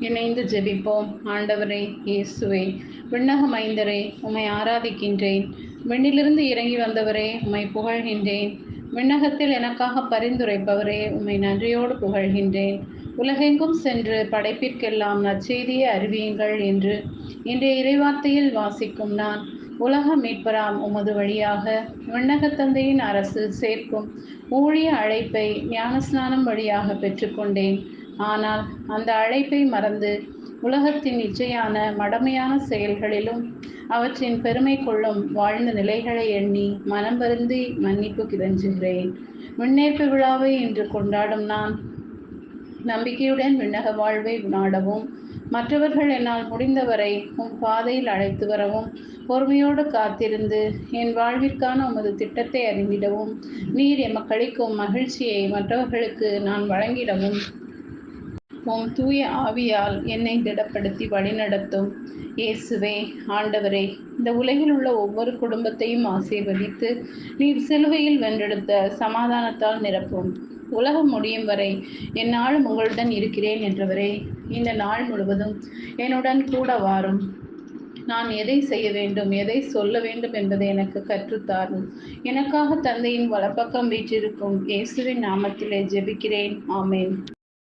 இணைந்து ஜெபிப்போம். ஆண்டவரே இயேசுவே விண்ணக மைந்தரே உம்மை ஆராதிக்கின்றேன். விண்ணிலிருந்து இறங்கி வந்தவரே உம்மை புகழ்கின்றேன். விண்ணகத்தில் எனக்காக பரிந்துரைப்பவரே உம்மை நன்றியோடு புகழ்கின்றேன். உலகெங்கும் சென்று படைப்பிற்கெல்லாம் நற்செய்தியை அறிவியுங்கள் என்று இன்றைய இறைவார்த்தையில் வாசிக்கும் நான் உலக மீட்பராம் உமது வழியாக விண்ணகத் தந்தையின் அரசு சேர்க்கும் ஊழிய அழைப்பை ஞானஸ்நானம் வழியாக பெற்றுக்கொண்டேன். ஆனால் அந்த அழைப்பை மறந்து உலகத்தின் இச்சையான மடமையான செயல்களிலும் அவற்றின் பெருமை கொள்ளும் வாழ்ந்த நிலைகளை எண்ணி மனம் வருந்தி மன்னிப்பு கிதஞ்சுகிறேன். முன்னேற்பு விழாவை இன்று கொண்டாடும் நான் நம்பிக்கையுடன் விண்ணக வாழ்வை நாடவும் மற்றவர்கள் என்னால் முடிந்தவரை உம் பாதையில் அழைத்து வரவும் பொறுமையோடு காத்திருந்து என் வாழ்விற்கான உமது திட்டத்தை அறிந்திடவும் நீர் எமக்களிக்கும் மகிழ்ச்சியை மற்றவர்களுக்கு நான் வழங்கிடவும். உம் தூய ஆவியால் என்னை திடப்படுத்தி வழிநடத்தும். இயேசுவே ஆண்டவரே இந்த உலகில் உள்ள ஒவ்வொரு குடும்பத்தையும் ஆசீர்வதித்து நீர் சிலுவையில் வென்றெடுத்த சமாதானத்தால் நிரப்பும். உலகம் முடியும் வரை என் உங்களுடன் இருக்கிறேன் என்றவரே இந்த நாள் முழுவதும் என்னுடன் கூட வாரும். நான் எதை செய்ய வேண்டும் எதை சொல்ல வேண்டும் என்பதை எனக்கு கற்றுத்தாரும். எனக்காக தந்தையின் வலப்பக்கம் வீற்றிருக்கும் இயேசுவின் நாமத்திலே ஜெபிக்கிறேன். ஆமேன்.